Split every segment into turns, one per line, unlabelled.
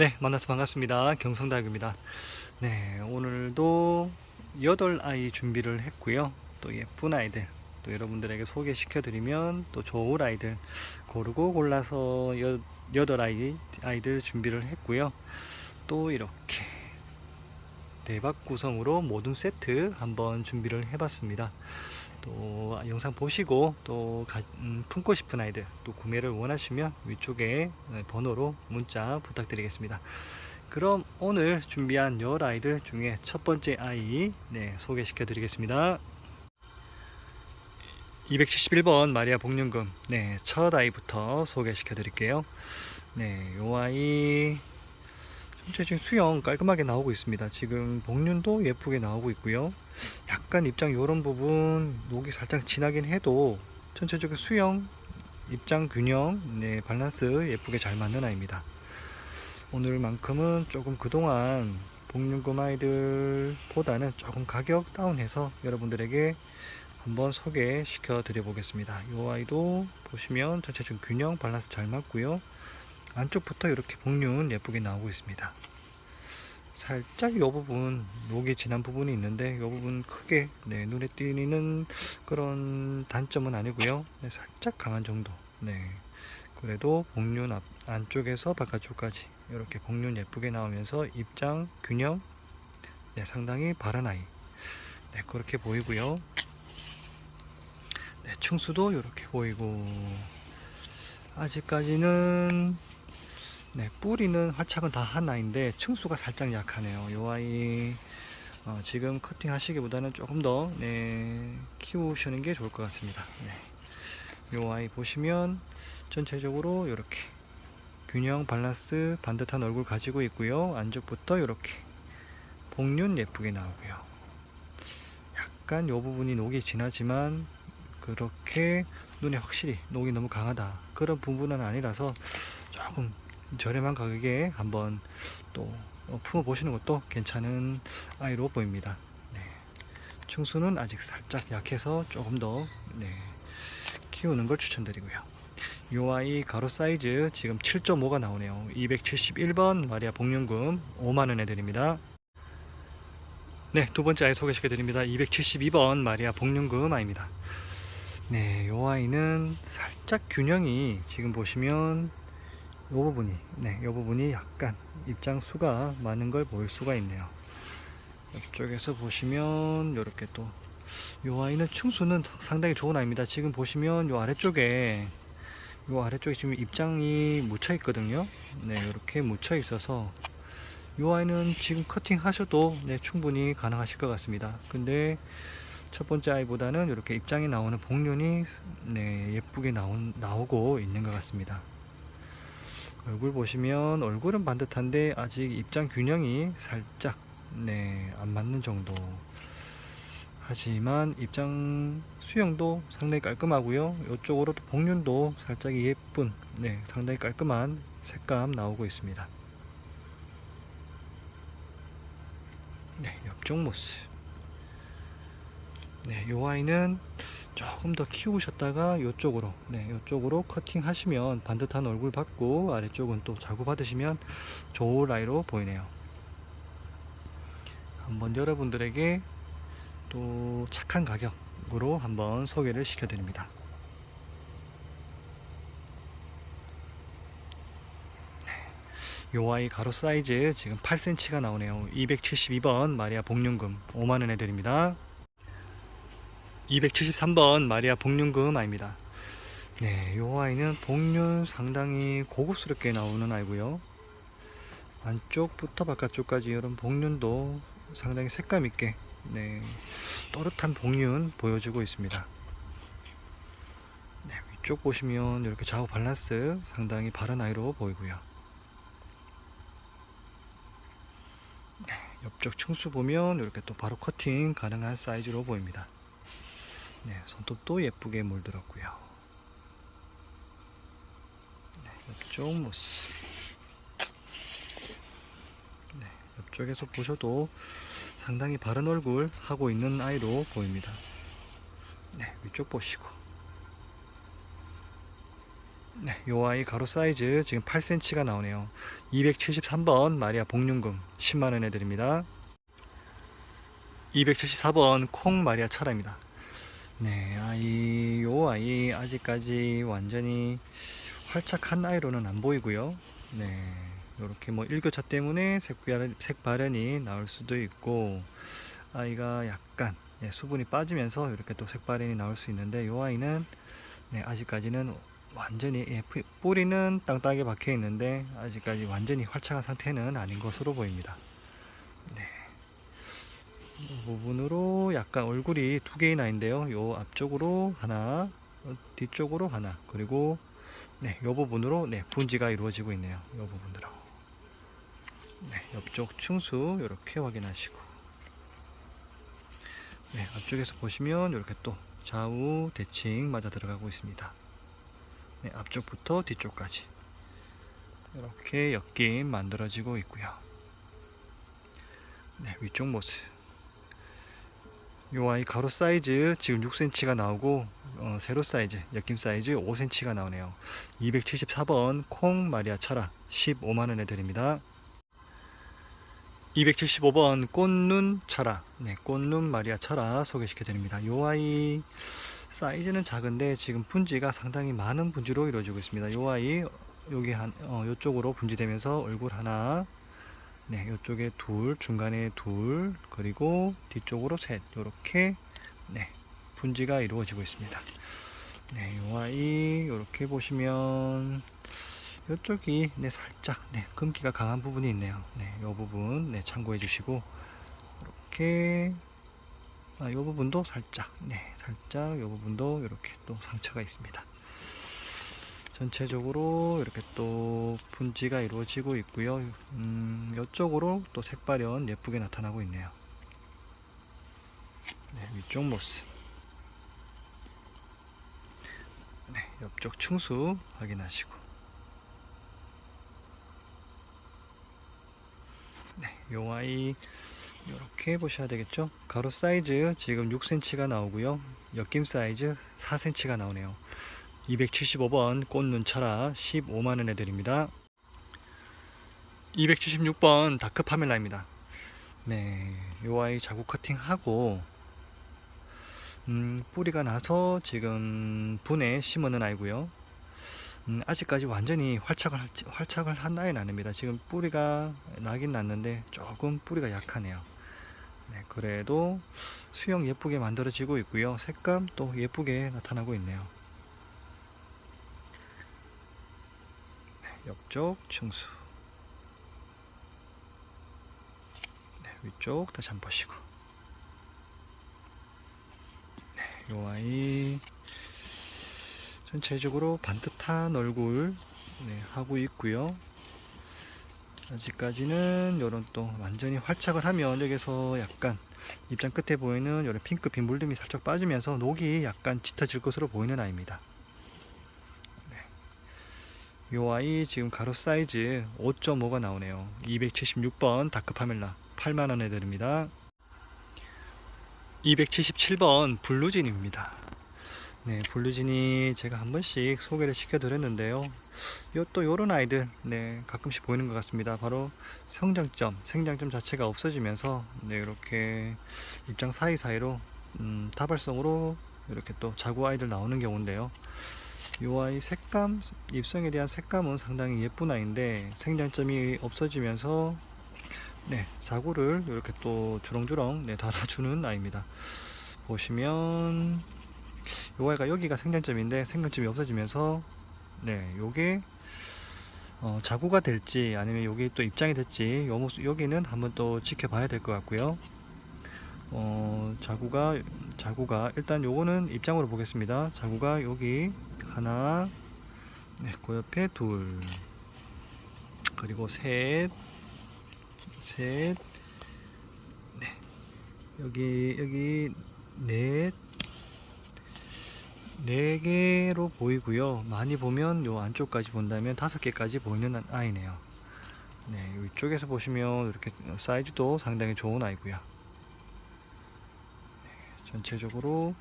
네, 만나서 반갑습니다. 경성다육입니다. 네, 오늘도 8아이 준비를 했고요. 또 예쁜 아이들, 또 여러분들에게 소개시켜드리면 또 좋을 아이들 고르고 골라서 여, 8아이 아이들 준비를 했고요. 또 이렇게 대박 구성으로 모든 세트 한번 준비를 해봤습니다. 또 영상 보시고 또 가- 음, 품고 싶은 아이들 또 구매를 원하시면 위쪽에 네, 번호로 문자 부탁드리겠습니다. 그럼 오늘 준비한 열 아이들 중에 첫 번째 아이 네, 소개시켜 드리겠습니다. 271번 마리아 복륜금 네, 첫 아이부터 소개시켜 드릴게요. 네, 요 아이 전체적인 수영 깔끔하게 나오고 있습니다. 지금 복륜도 예쁘게 나오고 있고요. 약간 입장 요런 부분 녹이 살짝 진하긴 해도 전체적인 수영 입장 균형 네 밸런스 예쁘게 잘 맞는 아이입니다 오늘만큼은 조금 그동안 복륜금 아이들 보다는 조금 가격 다운해서 여러분들에게 한번 소개시켜 드려 보겠습니다 이 아이도 보시면 전체적인 균형 밸런스 잘 맞고요 안쪽부터 이렇게 복륜 예쁘게 나오고 있습니다. 살짝 이 부분 녹이 진한 부분이 있는데 이 부분 크게 네, 눈에 띄는 그런 단점은 아니고요. 네, 살짝 강한 정도. 네. 그래도 복륜 앞, 안쪽에서 바깥쪽까지 이렇게 복륜 예쁘게 나오면서 입장 균형 네, 상당히 바른 아이. 네 그렇게 보이고요. 네 충수도 이렇게 보이고. 아직까지는 네, 뿌리는 활착은 다한 아이인데 층수가 살짝 약하네요. 요 아이 어, 지금 커팅 하시기보다는 조금 더 네, 키우시는 게 좋을 것 같습니다. 네. 요 아이 보시면 전체적으로 이렇게 균형 밸런스 반듯한 얼굴 가지고 있고요. 안쪽부터 이렇게 복륜 예쁘게 나오고요. 약간 요 부분이 녹이 진하지만 그렇게 눈에 확실히 녹이 너무 강하다 그런 부분은 아니라서 조금 저렴한 가격에 한번 또 품어 보시는 것도 괜찮은 아이로 보입니다. 네. 충수는 아직 살짝 약해서 조금 더 네, 키우는 걸 추천드리고요. 이 아이 가로 사이즈 지금 7.5가 나오네요. 271번 마리아 복륜금 5만원에 드립니다. 네, 두 번째 아이 소개시켜 드립니다. 272번 마리아 복륜금 아이입니다. 네, 이 아이는 살짝 균형이 지금 보시면 이 부분이 네, 이 부분이 약간 입장 수가 많은 걸볼 수가 있네요. 이쪽에서 보시면 이렇게 또이 아이는 충수는 상당히 좋은 아이입니다. 지금 보시면 이 아래쪽에 이 아래쪽에 지금 입장이 묻혀 있거든요. 네, 이렇게 묻혀 있어서 이 아이는 지금 커팅 하셔도 네, 충분히 가능하실 것 같습니다. 근데 첫 번째 아이보다는 이렇게 입장이 나오는 복륜이 네, 예쁘게 나온, 나오고 있는 것 같습니다. 얼굴 보시면 얼굴은 반듯한데 아직 입장 균형이 살짝 네, 안 맞는 정도. 하지만 입장 수영도 상당히 깔끔하고요. 이쪽으로 도 복륜도 살짝 예쁜 네, 상당히 깔끔한 색감 나오고 있습니다. 네, 옆쪽 모습. 네, 요 아이는 조금 더 키우셨다가 이쪽으로 네, 이쪽으로 커팅 하시면 반듯한 얼굴 받고 아래쪽은 또 자구 받으시면 좋을 아이로 보이네요. 한번 여러분들에게 또 착한 가격으로 한번 소개를 시켜 드립니다. 네, 요 아이 가로 사이즈 지금 8cm가 나오네요. 272번 마리아 복륜금 5만원에 드립니다. 273번 마리아 복륜금 아입니다. 네, 요 아이는 복륜 상당히 고급스럽게 나오는 아이고요. 안쪽부터 바깥쪽까지 이런 복륜도 상당히 색감 있게 네, 또렷한 복륜 보여주고 있습니다. 네, 위쪽 보시면 이렇게 좌우 밸런스 상당히 바른 아이로 보이고요. 네, 옆쪽 층수 보면 이렇게 또 바로 커팅 가능한 사이즈로 보입니다. 네, 손톱도 예쁘게 물들었고요. 네, 옆쪽 모습. 네, 옆쪽에서 보셔도 상당히 바른 얼굴 하고 있는 아이로 보입니다. 네, 위쪽 보시고. 네, 요 아이 가로 사이즈 지금 8cm가 나오네요. 273번 마리아 복륜금 10만원 해드립니다. 274번 콩 마리아 철화입니다. 네, 아이, 요 아이 아직까지 완전히 활착한 아이로는 안 보이고요. 네, 이렇게 뭐 일교차 때문에 색발현, 색발현이 나올 수도 있고, 아이가 약간 네, 수분이 빠지면서 이렇게 또 색발현이 나올 수 있는데, 요 아이는 네, 아직까지는 완전히 예, 뿌- 뿌리는 땅땅하게 박혀 있는데 아직까지 완전히 활착한 상태는 아닌 것으로 보입니다. 부분으로 약간 얼굴이 두 개의 나인데요. 요 앞쪽으로 하나, 어, 뒤쪽으로 하나, 그리고 네, 요 부분으로 네, 분지가 이루어지고 있네요. 요 부분으로. 네, 옆쪽 층수 이렇게 확인하시고. 네, 앞쪽에서 보시면 이렇게 또 좌우 대칭 맞아 들어가고 있습니다. 네, 앞쪽부터 뒤쪽까지 이렇게 엮임 만들어지고 있고요. 네, 위쪽 모습. 요 아이 가로 사이즈 지금 6cm가 나오고 어, 세로 사이즈, 엮임 사이즈 5cm가 나오네요. 274번 콩 마리아 철아 15만원에 드립니다. 275번 꽃눈 철아, 네, 꽃눈 마리아 철아 소개시켜 드립니다. 요 아이 사이즈는 작은데 지금 분지가 상당히 많은 분지로 이루어지고 있습니다. 요 아이 여기 한 어, 요쪽으로 분지되면서 얼굴 하나, 네, 요쪽에 둘, 중간에 둘, 그리고 뒤쪽으로 셋, 요렇게 네, 분지가 이루어지고 있습니다. 네, 요 아이 요렇게 보시면 요쪽이 네, 살짝 네, 금기가 강한 부분이 있네요. 네, 요 부분 네, 참고해 주시고 이렇게 아, 이 부분도 살짝, 네, 살짝 이 부분도 이렇게 또 상처가 있습니다. 전체적으로 이렇게 또 분지가 이루어지고 있고요. 음, 이쪽으로 또 색발현 예쁘게 나타나고 있네요. 네, 위쪽 모습. 네, 옆쪽 층수 확인하시고. 네, 요 아이 이렇게 보셔야 되겠죠 가로 사이즈 지금 6cm가 나오고요 엮임 사이즈 4cm가 나오네요 275번 꽃눈 철아 15만원에 드립니다 276번 다크 파멜라입니다 네, 요 아이 자구 커팅하고 음, 뿌리가 나서 지금 분에 심어놓은 아이고요 음, 아직까지 완전히 활착을, 할- 활착을 한 아이는 아닙니다. 지금 뿌리가 나긴 났는데 조금 뿌리가 약하네요. 네, 그래도 수영 예쁘게 만들어지고 있고요. 색감 또 예쁘게 나타나고 있네요. 네, 옆쪽 층수. 네, 위쪽 다시 한 번 보시고. 네, 요 아이 전체적으로 반듯한 얼굴 네, 하고 있고요. 아직까지는 이런 또 완전히 활착을 하면 여기서 약간 입장 끝에 보이는 이런 핑크빛 물름이 살짝 빠지면서 녹이 약간 짙어질 것으로 보이는 아이입니다. 네. 요 아이 지금 가로 사이즈 5.5가 나오네요. 276번 다크파멜라 8만원에 드립니다. 277번 블루진입니다. 네, 블루진이 제가 한 번씩 소개를 시켜 드렸는데요. 요 또 요런 아이들, 네, 가끔씩 보이는 것 같습니다. 바로 성장점, 생장점 자체가 없어지면서, 네, 이렇게 입장 사이사이로, 음, 다발성으로 이렇게 또 자구 아이들 나오는 경우인데요. 요 아이 색감, 입성에 대한 색감은 상당히 예쁜 아이인데, 생장점이 없어지면서, 네, 자구를 이렇게 또 주렁주렁, 네, 달아주는 아이입니다. 보시면, 요 아이가 여기가 생장점인데 생장점이 없어지면서 네 요게 어, 자구가 될지 아니면 여기 또 입장이 될지 요 여기는 한번 또 지켜봐야 될 것 같고요 어, 자구가 자구가 일단 요거는 입장으로 보겠습니다 자구가 여기 하나 네, 그 옆에 둘 그리고 셋 셋, 네, 여기, 여기, 넷, 네 개로 보이고요. 많이 보면 요 안쪽까지 본다면 다섯 개까지 보이는 아이네요. 네, 이쪽에서 보시면 이렇게 사이즈도 상당히 좋은 아이고요. 네, 전체적으로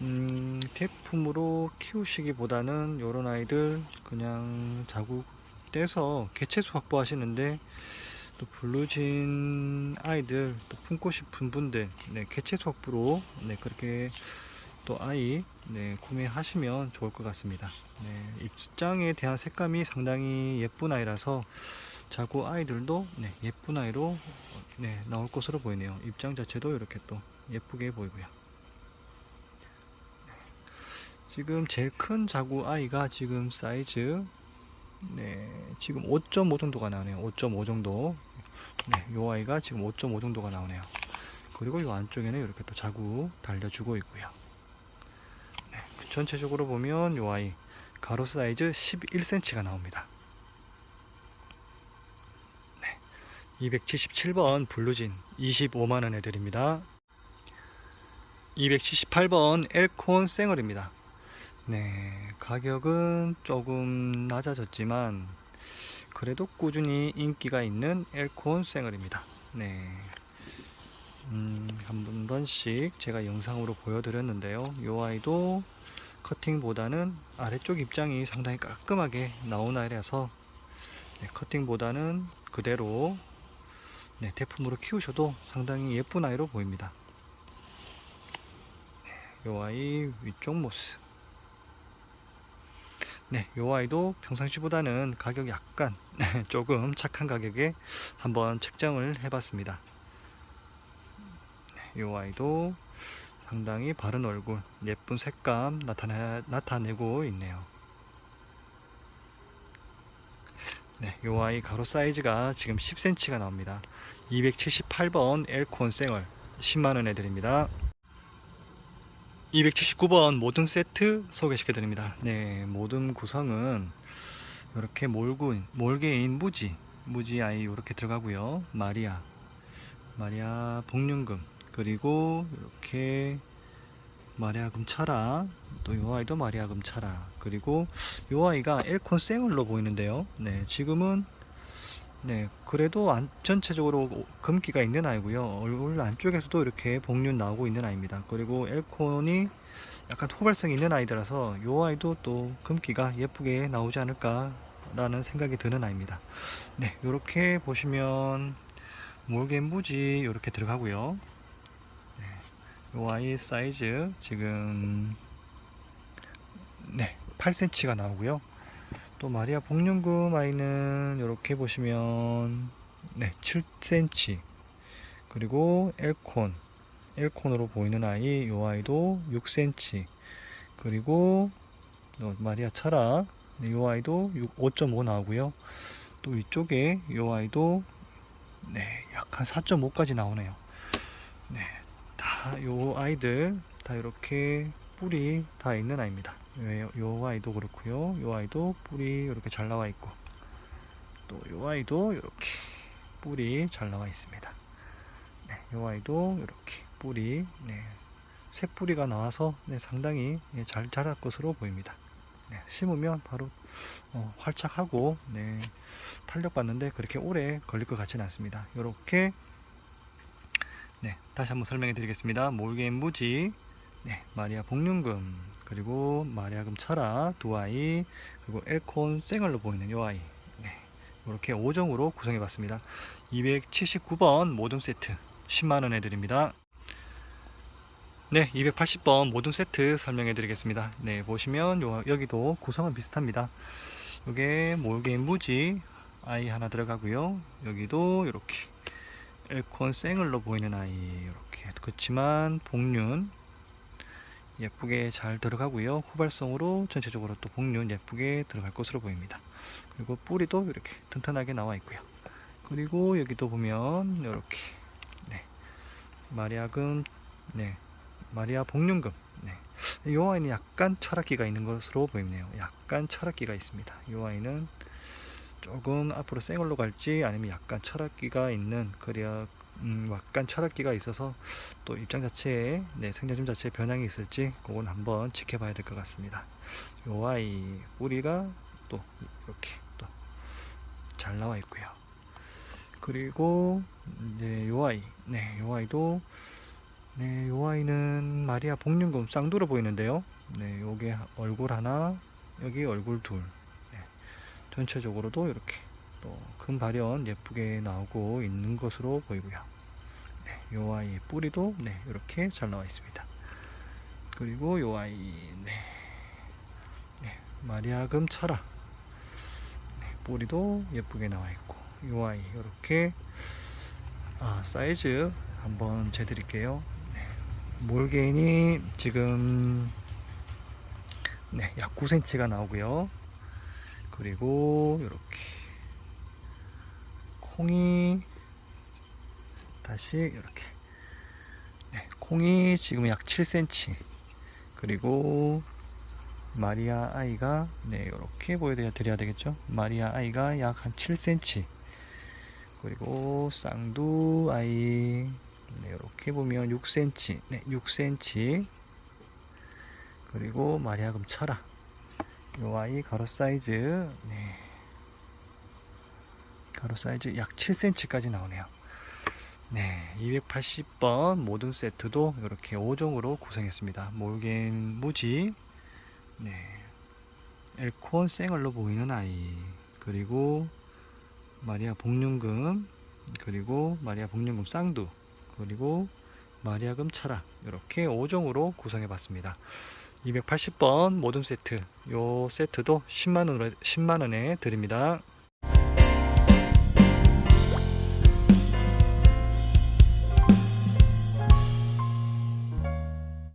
음, 태품으로 키우시기보다는 요런 아이들 그냥 자국 떼서 개체수 확보하시는데 또 블루진 아이들 또 품고 싶은 분들 네, 개체수 확보로 네, 그렇게 또 아이 네, 구매하시면 좋을 것 같습니다. 네, 입장에 대한 색감이 상당히 예쁜 아이라서 자구 아이들도 네, 예쁜 아이로 네, 나올 것으로 보이네요. 입장 자체도 이렇게 또 예쁘게 보이고요. 네, 지금 제일 큰 자구 아이가 지금 사이즈 네, 지금 5.5 정도가 나오네요. 5.5 정도. 네, 요 아이가 지금 5.5 정도가 나오네요. 그리고 이 안쪽에는 이렇게 또 자구 달려주고 있고요. 네, 전체적으로 보면 요 아이 가로 사이즈 11cm가 나옵니다. 네, 277번 블루진 25만원에 드립니다. 278번 엘콘 생얼입니다. 네, 가격은 조금 낮아졌지만 그래도 꾸준히 인기가 있는 엘콘 생얼입니다. 네, 음, 한 번씩 제가 영상으로 보여드렸는데요. 이 아이도 커팅보다는 아래쪽 입장이 상당히 깔끔하게 나온 아이라서 네, 커팅보다는 그대로 네, 대품으로 키우셔도 상당히 예쁜 아이로 보입니다. 이 아이 위쪽 모습. 네, 요 아이도 평상시보다는 가격이 약간 조금 착한 가격에 한번 책정을 해봤습니다. 네, 요 아이도 상당히 바른 얼굴, 예쁜 색감 나타내, 나타내고 있네요. 네, 요 아이 가로 사이즈가 지금 10cm가 나옵니다. 278번 엘콘 생얼 10만원에 드립니다. 279번 모듬 세트 소개시켜 드립니다. 네, 모듬 구성은 이렇게 몰군, 몰개인 무지, 무지 아이 이렇게 들어가고요. 마리아, 마리아 복륜금, 그리고 이렇게 마리아 금 차라, 또이 아이도 마리아 금 차라, 그리고 이 아이가 엘콘 생얼로 보이는데요. 네, 지금은 네, 그래도 안, 전체적으로 금기가 있는 아이고요. 얼굴 안쪽에서도 이렇게 복륜 나오고 있는 아이입니다. 그리고 엘콘이 약간 호발성 있는 아이들라서 이 아이도 또 금기가 예쁘게 나오지 않을까라는 생각이 드는 아이입니다. 네, 이렇게 보시면 몰겐 무지 이렇게 들어가고요. 네, 이 아이 사이즈 지금 네, 8cm가 나오고요. 또 마리아 복륜금 아이는 이렇게 보시면 네 7cm 그리고 엘콘. 엘콘으로 보이는 아이 요 아이도 6cm 그리고 마리아 차라 네, 요 아이도 5.5 나오고요. 또 위쪽에 요 아이도 네 약한 4.5까지 나오네요. 네 다 요 아이들 다 이렇게 뿔이 다 있는 아이입니다 요, 요 아이도 그렇고요. 요 아이도 뿔이 이렇게 잘 나와 있고 또 요 아이도 이렇게 뿔이 잘 나와 있습니다. 네, 요 아이도 이렇게 뿔이 네, 새 뿌리가 나와서 네, 상당히 네, 잘 자랄 것으로 보입니다. 네, 심으면 바로 어, 활착하고 네, 탄력받는데 그렇게 오래 걸릴 것 같지는 않습니다. 이렇게 네, 다시 한번 설명해 드리겠습니다. 몰개인 무지 네, 마리아 복륜금 그리고 마리아금 철아 두 아이 그리고 엘콘 생얼로 보이는 요 아이. 네, 이렇게 5종으로 구성해 봤습니다. 279번 모둠 세트 10만원에 드립니다. 네 280번 모둠 세트 설명해 드리겠습니다. 네 보시면 요, 여기도 구성은 비슷합니다. 요게 몰개인 무지 아이 하나 들어가고요. 여기도 이렇게 엘콘 생얼로 보이는 아이 이렇게. 그렇지만 복륜 예쁘게 잘 들어가고요. 후발성으로 전체적으로 또 복륜 예쁘게 들어갈 것으로 보입니다. 그리고 뿌리도 이렇게 튼튼하게 나와 있고요. 그리고 여기도 보면 이렇게 네. 마리아금 네. 마리아 복륜금 네. 이 아이는 약간 철학기가 있는 것으로 보이네요. 약간 철학기가 있습니다. 이 아이는 조금 앞으로 생얼로 갈지 아니면 약간 철학기가 있는 그래야 음, 약간 철학기가 있어서 또 입장 자체에 네, 생장점 자체에 변형이 있을지 그건 한번 지켜봐야 될 것 같습니다. 요 아이 뿌리가 또 이렇게 또 잘 나와 있고요. 그리고 이제 요 아이, 네, 요 아이도 네, 요 아이는 마리아 복륜금 쌍두로 보이는데요. 네, 요게 얼굴 하나, 여기 얼굴 둘. 네, 전체적으로도 이렇게 또큰 발현 예쁘게 나오고 있는 것으로 보이고요. 네, 요 아이의 뿌리도 네, 이렇게 잘 나와 있습니다. 그리고 요 아이, 네, 네 마리아금 철아. 네, 뿌리도 예쁘게 나와 있고, 요 아이 이렇게 아, 사이즈 한번 재드릴게요. 네, 몰개인이 지금 네, 약 9cm가 나오고요. 그리고 이렇게 콩이 다시 이렇게. 네, 콩이 지금 약 7cm 그리고 마리아 아이가 네 이렇게 보여드려야 되겠죠? 마리아 아이가 약 한 7cm 그리고 쌍두 아이 네, 이렇게 보면 6cm 네 6cm 그리고 마리아금 철아. 요 아이 가로 사이즈. 네 가로 사이즈 약 7cm까지 나오네요. 네 280번 모든 세트도 이렇게 5종으로 구성했습니다. 몰겐 무지. 네 엘콘 생얼로 보이는 아이. 그리고 마리아 복륜금. 그리고 마리아 복륜금 쌍두. 그리고 마리아금 철학 이렇게 5종으로 구성해 봤습니다. 280번 모든 세트. 요 세트도 10만원에 10만원에 드립니다